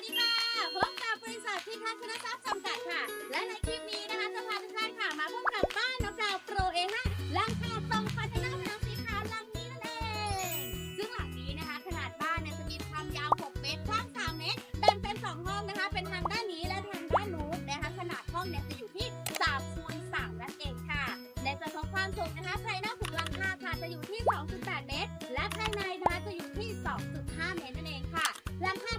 วัสดีค่ะ พบกับบริษัทที่ทัศนทรัพย์จำกัดค่ะ และในคลิปนี้นะคะจะพาทุกท่านค่ะมาพบกับบ้านนกดาวโปรเอห้าหลังคาทรงคอนเทนเนอร์แนวสีขาวหลังนี้นั่นเอง ซึ่งหลังนี้นะคะ ขนาดบ้านเนี่ยจะมีความยาว 6 เมตรกว้าง 3 เมตรแบ่งเป็น 2 ห้องนะคะ เป็นทางด้านนี้และทางด้านนู้นนะคะ ขนาดห้องเนี่ยจะอยู่ที่3คูณ3นั่นเองค่ะในส่วนของความสูงนะคะภายนอกถึงหลังคาค่ะจะอยู่ที่ 2.8 เมตร และภายในนะคะจะอยู่ที่ 2.5 เมตรนั่นเองค่ะหลังคา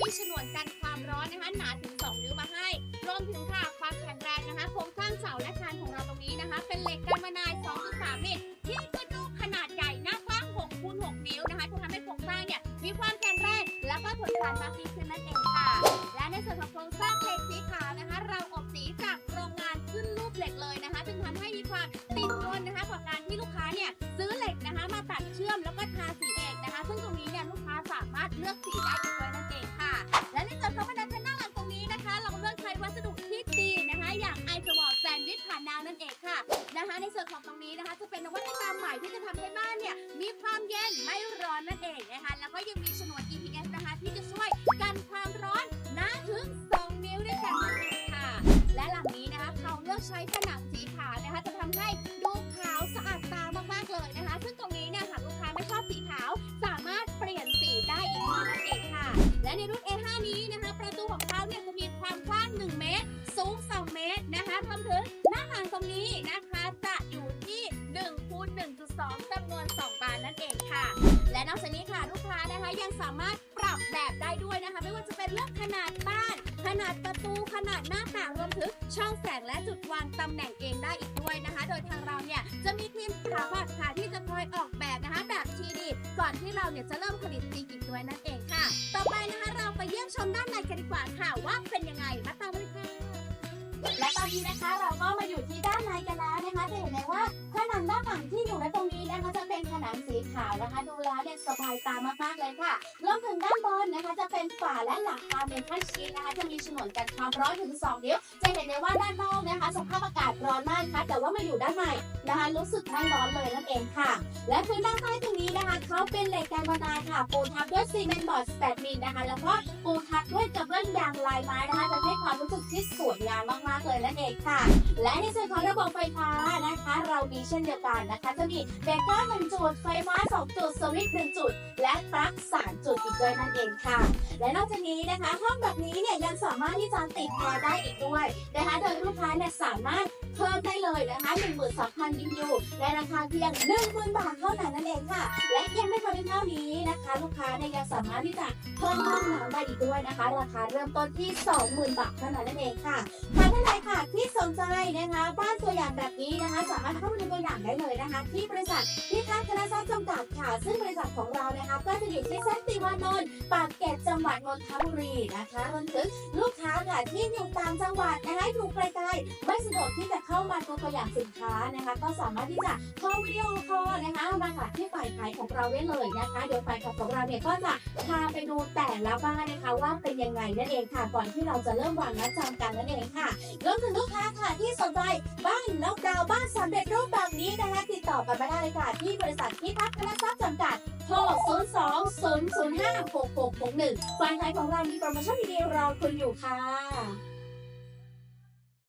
มีฉนวนกันความร้อนนะคะหนาถึง 2 นิ้วมาให้รวมถึงค่ะความแข็งแรงนะคะโครงสร้างเสาและคานของเราตรงนี้นะคะ เป็นเหล็กกันมานาย 2.3เมตรที่กระดูกขนาดใหญ่หน้ากว้าง6คูณ6นิ้วนะคะจะทำให้โครงสร้างเนี่ยมีความแข็งแรงและก็ทนทานมากยิ่งขึ้นนั่นเองค่ะ และในส่วนของโครงสร้างเหล็กสีขาวนะคะ เราอบสีจากโรงงานขึ้นรูปเหล็กเลยนะคะจึงทำให้มีความติดทนนะคะกว่าการที่ลูกค้าเนี่ยซื้อเหล็กนะคะมาตัดเชื่อมแล้วก็ทาสีเองนะคะ ซึ่งตรงนี้เนี่ยลูกค้าสามารถเลือกสีได้อีกด้วยนั่นเองค่ะและ เย็นไม่ร้อนนั่นเองนะคะ แล้วก็ยังมีฉนวน EPS นะคะ ที่จะช่วยกันความร้อนนานถึง 2 นิ้วด้วยกันนั่นเองค่ะ และหลังนี้นะคะเขาเลือกใช้ผนังสีขาวนะคะ จะทำให้ดูขาวสะอาดตามากๆเลยนะคะ ซึ่งตรงนี้เนี่ยหากลูกค้าไม่ชอบสีขาวสา นอกจากนี้ค่ะลูกค้านะคะยังสามารถปรับแบบได้ด้วยนะคะ ไม่ว่าจะเป็นเรื่องขนาดบ้าน ขนาดประตูขนาดหน้าต่างรวมถึงช่องแสงและจุดวางตำแหน่งเองได้อีกด้วยนะคะ โดยทางเราเนี่ยจะมีทีมสถาปัตย์ค่ะที่จะคอยออกแบบนะคะแบบทีดีก่อนที่เราเนี่ยจะเริ่มผลิตจริงอีกด้วยนั่นเองค่ะ ต่อไปนะคะเราไปเยี่ยมชมด้านในกันดีกว่าค่ะว่าเป็นยังไงมาตามเลยค่ะและตอนนี้นะคะเราก็มาอยู่ที่ด้านในกันแล้วนะคะจะเห็นเลยว่าผนังด้านหลังที่อยู่ ขาวนะคะ ดูแล้วเนี่ยสบายตามากๆเลยค่ะรวมถึงด้านบนนะคะ จะเป็นฝาและหลังคาเมทัลชีทนะคะ จะมีฉนวนกันความร้อนถึง 2 นิ้ว จะเห็นเลยว่าด้านนอกนะคะ สภาพอากาศร้อนมากค่ะ แต่ว่ามาอยู่ด้านในนะคะ รู้สึกไม่ร้อนเลยนั่นเองค่ะ และพื้นด้านใต้ตรงนี้นะคะ เขาเป็นเหล็กแกนบานาค่ะ ปูทับด้วยซีเมนต์บอร์ด8มิลนะคะ แล้วก็ปูทับด้วยกระเบื้องยางลายไม้นะคะจะให้ความรู้สึกที่ส วยงามมากๆเลยนั่นเองค่ะ และในส่วนของระบบไฟฟ้านะคะ เรามีเช่นเดียวกันนะคะ จะมีเบรกเกอร์หนึ่งจุดไฟฟ้าสองจุดสวิตช์หนึ่งจุด และปลั๊กสามจุดอีกด้วยนั่นเองค่ะ และนอกจากนี้นะคะ ห้องแบบนี้เนี่ยยังสามารถที่จะติดแอร์ได้อีกด้วยนะคะโดยลูกค้าเนี่ยสามารถเพิ่มได้เลยนะคะ12,000 BTU และราคาเพียง10,000 บาทเท่านั้นนั่นเองค่ะ และยังไม่พอเพียงเท่านี้นะคะ ลูกค้าเนี่ยยังสามารถที่จะเพิ่มห้องน้ำได้อีกด้วยนะคะ ราคาเริ่มต้นที่ 20,000 บาทเท่านั้นนั่นเองค่ะท่านใดค่ะที่สนใจนะคะบ้านตัวอย่างแบบนี้นะคะ สามารถเข้ามาดูตัวอย่างได้เลยนะคะ ที่บริษัทที่ทัศนทรัพย์จำกัดค่ะ ซึ่งบริษัทของเรานะคะ ก็จะอยู่ที่เซนติวานนท์ปากเกร็ดจังหวัดนนทบุรีนะคะรวมถึงลูกค้าค่ะที่อยู่ต่างจังหวัดนะคะอยู่ไกลๆไม่สะดวกที่จะเข้ามาดูตัวอย่างสินค้านะคะ ก็สามารถที่จะโทรวิดีโอคอลนะคะมาค่ะที่ฝ่ายขายของเราได้เลยนะคะเดี๋ยวฝ่ายขายของเราเนี่ยก็จะพาไปดูแต่ละบ้านนะคะว่าเป็นยังไงนั่นเองค่ะก่อนที่เราจะเริ่มวางนัดจำกันนั่นเองค่ะรวมถึงลูกค้าค่ะที่สนใจบ้านนอกดาวน์บ้านสำเร็จรูปแบบนี้นะคะติดต่อกันมาได้เลยค่ะที่บริษัทที่พัฒนทรัพย์จำกัดโทร 0 2 0 0 5 6 6 6 1ฝ่ายขายของเรามีโปรโมชั่นดีๆรอคุณอยู่ค่ะ